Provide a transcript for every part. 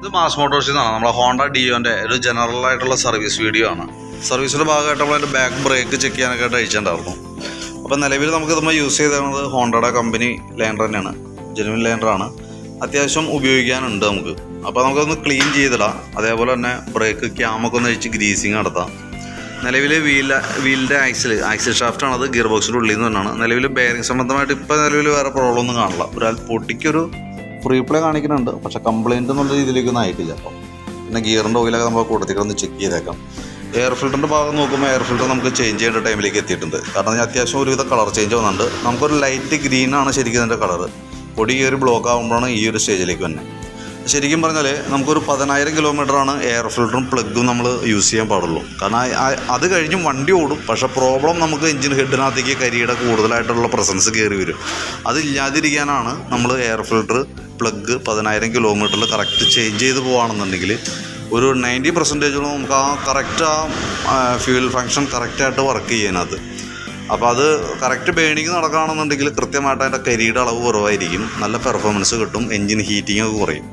ഇത് മാസ് മോട്ടോഴ്സിൽ നിന്നാണ് നമ്മളെ ഹോണ്ട ഡിയോന്റെ ഒരു ജനറൽ ആയിട്ടുള്ള സർവീസ് വീഡിയോ ആണ്. സർവീസിന്റെ ഭാഗമായിട്ട് നമ്മൾ അതിന്റെ ബാക്ക് ബ്രേക്ക് ചെക്ക് ചെയ്യാനൊക്കെ ആയിട്ട് അയച്ചിട്ടുണ്ടായിരുന്നു. അപ്പോൾ നിലവിൽ നമുക്ക് നമ്മൾ യൂസ് ചെയ്തിരുന്നത് ഹോണ്ടയുടെ കമ്പനി ലാൻഡർ തന്നെയാണ്. ജെനുവിൻ ലാൻഡറാണ് അത്യാവശ്യം ഉപയോഗിക്കാനുണ്ട് നമുക്ക്. അപ്പോൾ നമുക്കൊന്ന് ക്ലീൻ ചെയ്തിടാം. അതേപോലെ തന്നെ ബ്രേക്ക് ക്യാമൊക്കെ ഒന്ന് അഴിച്ച് ഗ്രീസിങ് നടത്താം. നിലവിൽ വീൽ വീലിന്റെ ആക്സിൽ ആക്സിൽ ഷാഫ്റ്റാണ് അത് ഗിയർ ബോക്സിന്റെ ഉള്ളിൽ നിന്ന് തന്നെയാണ്. നിലവിൽ ബെയറിംഗ് സംബന്ധമായിട്ട് ഇപ്പോൾ നിലവിൽ വേറെ പ്രോബ്ലം ഒന്നും കാണില്ല. ഒരാൾ പൊട്ടിക്കൊരു ഫ്രീ പ്ലേ കാണിക്കുന്നുണ്ട്. പക്ഷെ കംപ്ലൈന്റ് എന്നുള്ള രീതിയിലേക്കൊന്നും ആയിട്ടില്ല. അപ്പം പിന്നെ ഗിയറിന്റെ ഓയിലൊക്കെ നമ്മൾ കൂട്ടത്തിൽ ഒന്ന് ചെക്ക് ചെയ്തേക്കാം. എയർ ഫിൽറ്ററിന്റെ ഭാഗം നോക്കുമ്പോൾ എയർ ഫിൽറ്റർ നമുക്ക് ചേഞ്ച് ചെയ്യേണ്ട ടൈമിലേക്ക് എത്തിയിട്ടുണ്ട്. കാരണം അത്യാവശ്യം ഒരുവിധ കളർ ചേഞ്ച് വന്നിട്ടുണ്ട്. നമുക്കൊരു ലൈറ്റ് ഗ്രീൻ ആണ് ശരിക്കും ഇതിന്റെ കളർ പൊടി കയറി ബ്ലോക്ക് ആകുമ്പോഴാണ് ഈ ഒരു സ്റ്റേജിലേക്ക് വന്നത് ശരിക്കും പറഞ്ഞാൽ നമുക്കൊരു പതിനായിരം കിലോമീറ്ററാണ് എയർ ഫിൽറ്ററും പ്ലഗും നമ്മൾ യൂസ് ചെയ്യാൻ പാടുള്ളൂ. കാരണം അത് കഴിഞ്ഞും വണ്ടി ഓടും. പക്ഷെ പ്രോബ്ലം നമുക്ക് എഞ്ചിൻ ഹെഡിനകത്തേക്ക് കരിയുടെ കൂടുതലായിട്ടുള്ള പ്രസൻസ് കയറി വരും. അതില്ലാതിരിക്കാനാണ് നമ്മൾ എയർ ഫിൽറ്റർ പ്ലഗ് പതിനായിരം കിലോമീറ്ററിൽ കറക്റ്റ് ചേഞ്ച് ചെയ്ത് പോവുകയാണെന്നുണ്ടെങ്കിൽ ഒരു നയന്റി പെർസെന്റേജോളം നമുക്ക് ആ കറക്റ്റ് ആ ഫ്യൂൽ ഫങ്ഷൻ കറക്റ്റായിട്ട് വർക്ക് ചെയ്യാനത്. അപ്പോൾ അത് കറക്റ്റ് ബേണിങ് നടക്കുകയാണെന്നുണ്ടെങ്കിൽ കൃത്യമായിട്ട് അതിന്റെ കരിയുടെ അളവ് കുറവായിരിക്കും. നല്ല പെർഫോമൻസ് കിട്ടും. എൻജിൻ ഹീറ്റിംഗ് ഒക്കെ കുറയും.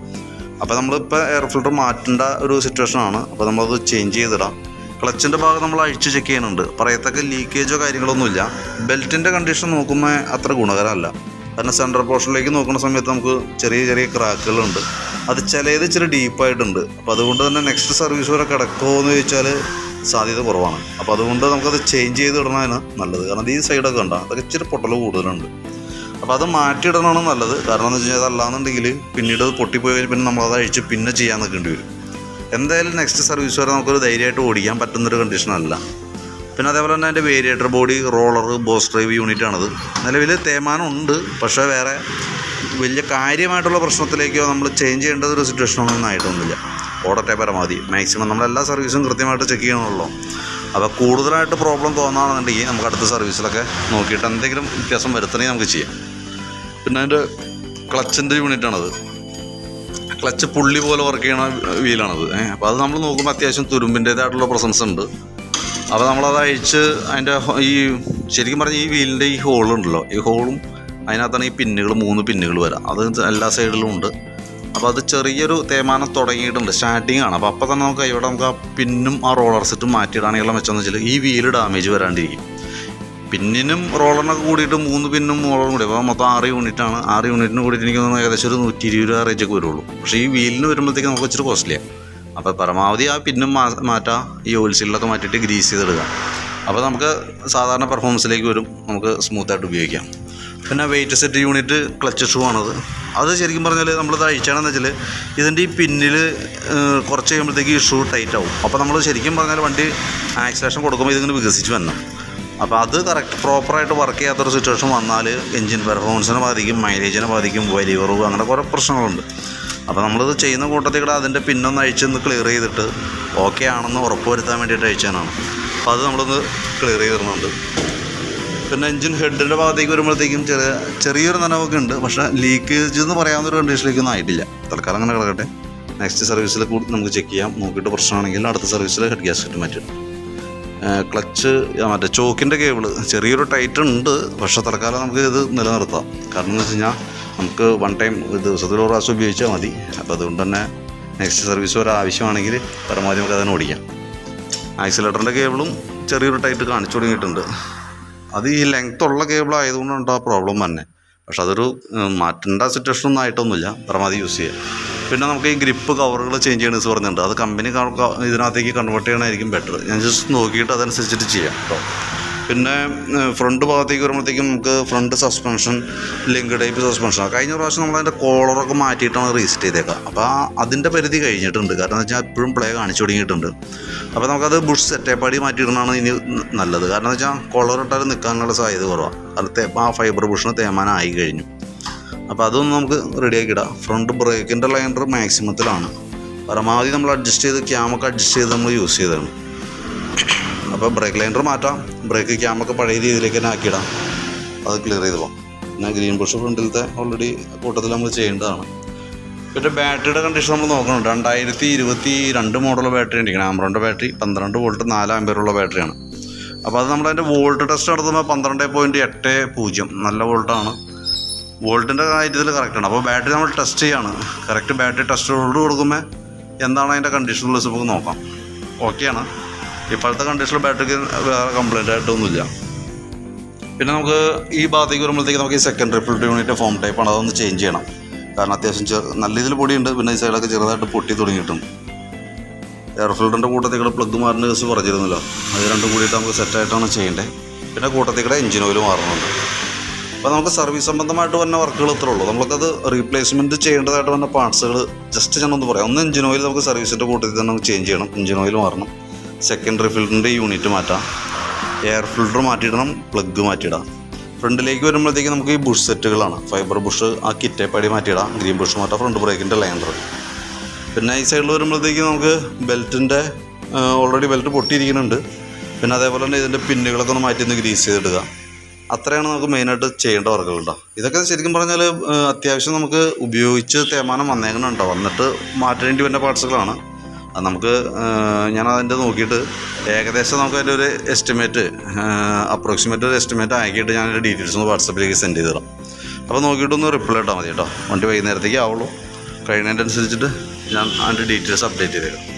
അപ്പോൾ നമ്മളിപ്പോൾ എയർ ഫിൽറ്റർ മാറ്റേണ്ട ഒരു സിറ്റുവേഷനാണ് അപ്പോൾ നമ്മളത് ചേഞ്ച് ചെയ്തിടാം. ക്ലച്ചിന്റെ ഭാഗം നമ്മൾ അഴിച്ച് ചെക്ക് ചെയ്യുന്നുണ്ട്. പറയത്തക്ക ലീക്കേജോ കാര്യങ്ങളൊന്നുമില്ല. ബെൽറ്റിന്റെ കണ്ടീഷൻ നോക്കുമ്പോൾ അത്ര ഗുണകരമല്ല. കാരണം സെൻട്രൽ പോർഷനിലേക്ക് നോക്കുന്ന സമയത്ത് നമുക്ക് ചെറിയ ചെറിയ ക്രാക്കുകളുണ്ട് അത് ചിലത് ഇച്ചിരി ഡീപ്പായിട്ടുണ്ട് അപ്പോൾ അതുകൊണ്ട് തന്നെ നെക്സ്റ്റ് സർവീസ് വരെ കിടക്കുമോ എന്ന് ചോദിച്ചാൽ സാധ്യത കുറവാണ്. അപ്പോൾ അതുകൊണ്ട് നമുക്കത് ചേഞ്ച് ചെയ്ത് ഇടണതാണ് നല്ലത്. കാരണം ഈ സൈഡൊക്കെ ഉണ്ടോ അതൊക്കെ ഇച്ചിരി പൊട്ടൽ കൂടുതലുണ്ട്. അപ്പോൾ അത് മാറ്റിയിടണമാണ് നല്ലത്. കാരണം എന്ന് വെച്ച് കഴിഞ്ഞാൽ പിന്നീട് അത് പൊട്ടിപ്പോയി കഴിഞ്ഞാൽ പിന്നെ നമ്മളത് അഴിച്ച് പിന്നെ ചെയ്യാൻ നിൽക്കേണ്ടി വരും. എന്തായാലും നെക്സ്റ്റ് സർവീസ് വരെ നമുക്കൊരു ധൈര്യമായിട്ട് ഓടിക്കാൻ പറ്റുന്നൊരു കണ്ടീഷനല്ല പിന്നെ അതേപോലെ തന്നെ അതിന്റെ variator body roller boss drive unit ആണത്. നിലവിൽ തേമാനമുണ്ട് പക്ഷേ വേറെ വലിയ കാര്യമായിട്ടുള്ള പ്രശ്നത്തിലേക്കോ നമ്മൾ ചേഞ്ച് ചെയ്യേണ്ട ഒരു സിറ്റുവേഷനൊന്നും ആയിട്ടൊന്നുമില്ല. ഓടട്ടെ പരമാവധി. മാക്സിമം നമ്മളെല്ലാ സർവീസും കൃത്യമായിട്ട് ചെക്ക് ചെയ്യണമല്ലോ. അപ്പോൾ കൂടുതലായിട്ട് പ്രോബ്ലം തോന്നുകയാണെന്നുണ്ടെങ്കിൽ നമുക്ക് അടുത്ത സർവീസിലൊക്കെ നോക്കിയിട്ട് എന്തെങ്കിലും വ്യത്യാസം വരുത്തണമെങ്കിൽ നമുക്ക് ചെയ്യാം. പിന്നെ അതിന്റെ ക്ലച്ചിന്റെ യൂണിറ്റാണത് ക്ലച്ച് പുള്ളി പോലെ വർക്ക് ചെയ്യണ വീലാണത് അപ്പോൾ അത് നമ്മൾ നോക്കുമ്പോൾ അത്യാവശ്യം തുരുമ്പിന്റേതായിട്ടുള്ള പ്രസൻസ് ഉണ്ട്. അപ്പോൾ നമ്മളത് അഴിച്ച് അതിന്റെ ഈ ശരിക്കും പറഞ്ഞാൽ ഈ വീലിന്റെ ഈ ഹോളുണ്ടല്ലോ. ഈ ഹോളും അതിനകത്താണ് ഈ പിന്നുകൾ മൂന്ന് പിന്നുകൾ വരാം. അത് എല്ലാ സൈഡിലും ഉണ്ട്. അപ്പോൾ അത് ചെറിയൊരു തേമാനം തുടങ്ങിയിട്ടുണ്ട്. സ്റ്റാർട്ടിങ് ആണ്. അപ്പോൾ അപ്പോൾ തന്നെ നമുക്ക് ഇവിടെ നമുക്ക് ആ പിന്നും ആ റോളർ സെറ്റും മാറ്റിയിടാനുള്ള മെച്ചമെന്ന് വെച്ചാൽ ഈ വീൽ ഡാമേജ് വരാണ്ടിരിക്കും. പിന്നിനും റോളറിനൊക്കെ കൂടിയിട്ട് മൂന്ന് പിന്നും റോളറും കൂടി. അപ്പോൾ മൊത്തം ആറ് യൂണിറ്റാണ് ആറ് യൂണിറ്റിന് കൂടിയിട്ട് എനിക്ക് ഏകദേശം ഒരു നൂറ്റി ഇരുപത് രൂപ റേഞ്ചൊക്കെ വരുള്ളൂ. പക്ഷേ ഈ വീലിന് വരുമ്പോഴത്തേക്ക് നമുക്ക് ഇച്ചിരി കോസ്റ്റ്ലിയാണ് അപ്പോൾ പരമാവധി ആ പിന്നും മാറ്റാം. ഈ ഓയിൽ സീലൊക്കെ മാറ്റിയിട്ട് ഗ്രീസ് ചെയ്തിടുക. അപ്പോൾ നമുക്ക് സാധാരണ പെർഫോമൻസിലേക്ക് വരും. നമുക്ക് സ്മൂത്തായിട്ട് ഉപയോഗിക്കാം. പിന്നെ weight set unit clutch shoe ആണത്. അത് ശരിക്കും പറഞ്ഞാൽ നമ്മളത് അഴിച്ചാണെന്ന് വെച്ചാൽ ഇതിന്റെ ഈ പിന്നിൽ കുറച്ച് കഴിയുമ്പോഴത്തേക്ക് ഈ ഷൂ ടൈറ്റ് ആവും. അപ്പോൾ നമ്മൾ ശരിക്കും പറഞ്ഞാൽ വണ്ടി ആക്സിലേഷൻ കൊടുക്കുമ്പോൾ ഇതിങ്ങനെ വികസിച്ച് വരണം. അപ്പോൾ അത് കറക്റ്റ് പ്രോപ്പറായിട്ട് വർക്ക് ചെയ്യാത്തൊരു സിറ്റുവേഷൻ വന്നാൽ എൻജിൻ പെർഫോമൻസിനെ ബാധിക്കും മൈലേജിനെ ബാധിക്കും വലിയ കുറവ് അങ്ങനെ കുറേ പ്രശ്നങ്ങളുണ്ട്. അപ്പോൾ നമ്മളിത് ചെയ്യുന്ന കൂട്ടത്തിൽ കൂടെ അതിന്റെ പിന്നൊന്ന് അഴിച്ചൊന്ന് ക്ലിയർ ചെയ്തിട്ട് ഓക്കെ ആണെന്ന് ഉറപ്പുവരുത്താൻ വേണ്ടിയിട്ട് അഴിച്ചാണ് അപ്പോൾ അത് നമ്മളൊന്ന് ക്ലിയർ ചെയ്തിരുന്നുണ്ട്. പിന്നെ എൻജിൻ ഹെഡിന്റെ ഭാഗത്തേക്ക് വരുമ്പോഴത്തേക്കും ചെറിയ ചെറിയൊരു നനവൊക്കെ ഉണ്ട് പക്ഷേ ലീക്കേജ് എന്ന് പറയാവുന്ന ഒരു കണ്ടീഷനിലേക്കൊന്നും ആയിട്ടില്ല. തൽക്കാലം അങ്ങനെ കിടക്കട്ടെ. നെക്സ്റ്റ് സർവീസിൽ കൂടി നമുക്ക് ചെക്ക് ചെയ്യാം നോക്കിയിട്ട് പ്രശ്നമാണെങ്കിൽ അടുത്ത സർവീസിൽ ഹെഡ് ഗ്യാസ്കറ്റ് മാറ്റിയിടും ക്ലച്ച് മറ്റേ ചോക്കിന്റെ കേബിൾ ചെറിയൊരു ടൈറ്റ് ഉണ്ട് പക്ഷേ തൽക്കാലം നമുക്ക് ഇത് നിലനിർത്താം. കാരണം എന്ന് വെച്ച് കഴിഞ്ഞാൽ നമുക്ക് വൺ ടൈം ദിവസത്തിൽ ഒരു പ്രാവശ്യം ഉപയോഗിച്ചാൽ മതി. അപ്പോൾ അതുകൊണ്ട് തന്നെ നെക്സ്റ്റ് സർവീസ് ഒരു ആവശ്യമാണെങ്കിൽ പരമാവധി നമുക്ക് അതിനെ ഓടിക്കാം. ആക്സിലേറ്ററിന്റെ കേബിളും ചെറിയൊരു ടൈറ്റ് കാണിച്ചു തുടങ്ങിയിട്ടുണ്ട്. അത് ഈ ലെങ്ത് ഉള്ള കേബിൾ ആയതുകൊണ്ടാണ് ആ പ്രോബ്ലം തന്നെ പക്ഷെ അതൊരു മാറ്റേണ്ട സിറ്റുവേഷൻ ഒന്നും ആയിട്ടൊന്നുമില്ല. പരമാവധി യൂസ് ചെയ്യാം. പിന്നെ നമുക്ക് ഈ ഗ്രിപ്പ് കവറുകൾ ചേഞ്ച് ചെയ്യണമെന്ന് പറഞ്ഞിട്ടുണ്ട്. അത് കമ്പനി ഇതിനകത്തേക്ക് കൺവേർട്ട് ചെയ്യണമായിരിക്കും ബെറ്റർ ഞാൻ ജസ്റ്റ് നോക്കിയിട്ട് അതനുസരിച്ചിട്ട് ചെയ്യാം കേട്ടോ പിന്നെ ഫ്രണ്ട് ഭാഗത്തേക്ക് വരുമ്പോഴത്തേക്കും നമുക്ക് front suspension link type suspension കഴിഞ്ഞ പ്രാവശ്യം നമ്മൾ അതിന്റെ കോളറൊക്കെ മാറ്റിയിട്ടാണ് റീസെറ്റ് ചെയ്തേക്കുക അപ്പോൾ അതിന്റെ പരിധി കഴിഞ്ഞിട്ടുണ്ട്. കാരണം എന്ന് വെച്ചാൽ എപ്പോഴും പ്ലേ കാണിച്ചു തുടങ്ങിയിട്ടുണ്ട്. അപ്പോൾ നമുക്കത് ബുഷ് സെറ്റേപ്പാടി മാറ്റിയിടുന്നതാണ് ഇനി നല്ലത്. കാരണം എന്ന് വെച്ചാൽ കോളർ ഇട്ടാൽ നിൽക്കാനുള്ള സാധ്യത കുറവാണ് അത് ആ ഫൈബർ ബുഷിന് തേമാനായി കഴിഞ്ഞു. അപ്പോൾ അതൊന്ന് നമുക്ക് റെഡിയാക്കി ഇടാം. ഫ്രണ്ട് ബ്രേക്കിന്റെ ലൈനർ മാക്സിമത്തിലാണ് പരമാവധി നമ്മൾ അഡ്ജസ്റ്റ് ചെയ്ത് ക്യാമൊക്കെ അഡ്ജസ്റ്റ് ചെയ്ത് നമ്മൾ യൂസ് ചെയ്തതാണ്. അപ്പോൾ ബ്രേക്ക് ലൈനർ മാറ്റാം. ബ്രേക്ക് ക്യാമൊക്കെ പഴയ രീതിയിലേക്ക് തന്നെ ആക്കിയിടാം. അത് ക്ലിയർ ചെയ്ത് പോകാം പിന്നെ ഗ്രീൻ ബ്രഷ് ഫ്രണ്ടിലത്തെ ഓൾറെഡി കൂട്ടത്തിൽ നമ്മൾ ചെയ്യേണ്ടതാണ്. പിന്നെ ബാറ്ററിയുടെ കണ്ടീഷൻ നമ്മൾ നോക്കണം. രണ്ടായിരത്തി ഇരുപത്തി രണ്ട് മോഡൽ ബാറ്ററി ഉണ്ട് ആമറോന്റെ ബാറ്ററി പന്ത്രണ്ട് വോൾട്ട് നാല് ആമ്പയറുള്ള ബാറ്ററിയാണ് അപ്പോൾ അത് നമ്മളതിന്റെ വോൾട്ട് ടെസ്റ്റ് നടത്തുമ്പോൾ പന്ത്രണ്ട് പോയിന്റ് എട്ട് പൂജ്യം. നല്ല വോൾട്ടാണ് വോൾട്ടിന്റെ കാര്യത്തിൽ കറക്റ്റാണ് അപ്പോൾ ബാറ്ററി നമ്മൾ ടെസ്റ്റ് ചെയ്യാണ്. കറക്റ്റ് ബാറ്ററി ടെസ്റ്റോട് കൊടുക്കുമ്പോൾ എന്താണ് അതിന്റെ കണ്ടീഷൻ ഉള്ളത് നമുക്ക് നോക്കാം. ഓക്കെയാണ് ഇപ്പോഴത്തെ കണ്ടീഷനിൽ ബാറ്ററിക്ക് വേറെ കംപ്ലൈന്റ് ആയിട്ടൊന്നുമില്ല. പിന്നെ നമുക്ക് ഈ ഭാഗത്തേക്ക് വരുമ്പോഴത്തേക്ക് നമുക്ക് ഈ secondary filter unit foam type ആണ്. അതൊന്ന് ചേഞ്ച് ചെയ്യണം. കാരണം അത്യാവശ്യം ചെറു നല്ല രീതിയിൽ പൊടിയുണ്ട്. പിന്നെ ഈ സൈഡൊക്കെ ചെറുതായിട്ട് പൊട്ടി തുടങ്ങിയിട്ടുണ്ട്. എയർ ഫിൽറ്ററിന്റെ കൂട്ടത്തിൽ കൂടെ പ്ലഗ് മാറുന്ന കേസ് പറഞ്ഞിരുന്നല്ലോ. അത് രണ്ടും കൂടിയിട്ട് നമുക്ക് സെറ്റായിട്ടാണ് ചെയ്യേണ്ടത്. പിന്നെ കൂട്ടത്തിൽ കൂടെ എഞ്ചിൻ ഓയിൽ മാറുന്നുണ്ട് അപ്പോൾ നമുക്ക് സർവീസ് സംബന്ധമായിട്ട് വന്ന വർക്കുകൾ ഇത്രേ ഉള്ളൂ. നമുക്കത് റീപ്ലേസ്മെന്റ് ചെയ്യേണ്ടതായിട്ട് വന്ന പാർട്സുകൾ ജസ്റ്റ് ഞാനൊന്ന് പറയാം. ഒന്ന് എഞ്ചിൻ ഓയിൽ നമുക്ക് സർവീസിന്റെ കൂട്ടത്തിൽ തന്നെ നമുക്ക് ചേഞ്ച് ചെയ്യണം. എഞ്ചിൻ ഓയിൽ മാറണം. സെക്കൻഡറി ഫിൽറ്ററിന്റെ യൂണിറ്റ് മാറ്റാം. എയർ ഫിൽറ്റർ മാറ്റിയിടണം പ്ലഗ് മാറ്റിയിടാം. ഫ്രണ്ടിലേക്ക് വരുമ്പോഴത്തേക്ക് നമുക്ക് ഈ ബുഷ് സെറ്റുകളാണ് ഫൈബർ ബുഷ് ആ കിറ്റേപ്പടി മാറ്റിയിടാം. ഗ്രീൻ ബുഷ് മാറ്റാം ഫ്രണ്ട് ബ്രേക്കിന്റെ ലൈനർ പിന്നെ ഈ സൈഡിൽ വരുമ്പോഴത്തേക്ക് നമുക്ക് ബെൽറ്റിന്റെ ഓൾറെഡി ബെൽറ്റ് പൊട്ടിയിരിക്കുന്നുണ്ട്. പിന്നെ അതേപോലെ തന്നെ ഇതിന്റെ പിന്നുകളൊക്കെ ഒന്ന് മാറ്റി ഒന്ന് ഗ്രീസ് ചെയ്തിടുക. അത്രയാണ് നമുക്ക് മെയിനായിട്ട് ചെയ്യേണ്ട വർക്കുകൾ ഇതൊക്കെ ശരിക്കും പറഞ്ഞാൽ അത്യാവശ്യം നമുക്ക് ഉപയോഗിച്ച് തേമാനം വന്നേക്കുന്നുണ്ടോ വന്നിട്ട് മാറ്റേണ്ടി വരുന്ന പാർട്സുകളാണ്. അത് നമുക്ക് ഞാൻ അതിന്റെ നോക്കിയിട്ട് ഏകദേശം നമുക്ക് അതിന്റെ ഒരു എസ്റ്റിമേറ്റ് അപ്രോക്സിമേറ്റ് ഒരു എസ്റ്റിമേറ്റ് ആക്കിയിട്ട് ഞാൻ അതിന്റെ ഡീറ്റെയിൽസ് ഒന്ന് വാട്സപ്പിലേക്ക് സെൻഡ് ചെയ്ത് തരാം. അപ്പോൾ നോക്കിയിട്ടൊന്ന് റിപ്ലൈ ഇട്ടാൽ മതി കേട്ടോ വണ്ടി വൈകുന്നേരത്തേക്ക് ആവുള്ളൂ. കഴിയുന്നതിന്റെ അനുസരിച്ചിട്ട് ഞാൻ അതിന്റെ ഡീറ്റെയിൽസ് അപ്ഡേറ്റ് ചെയ്തേക്കാം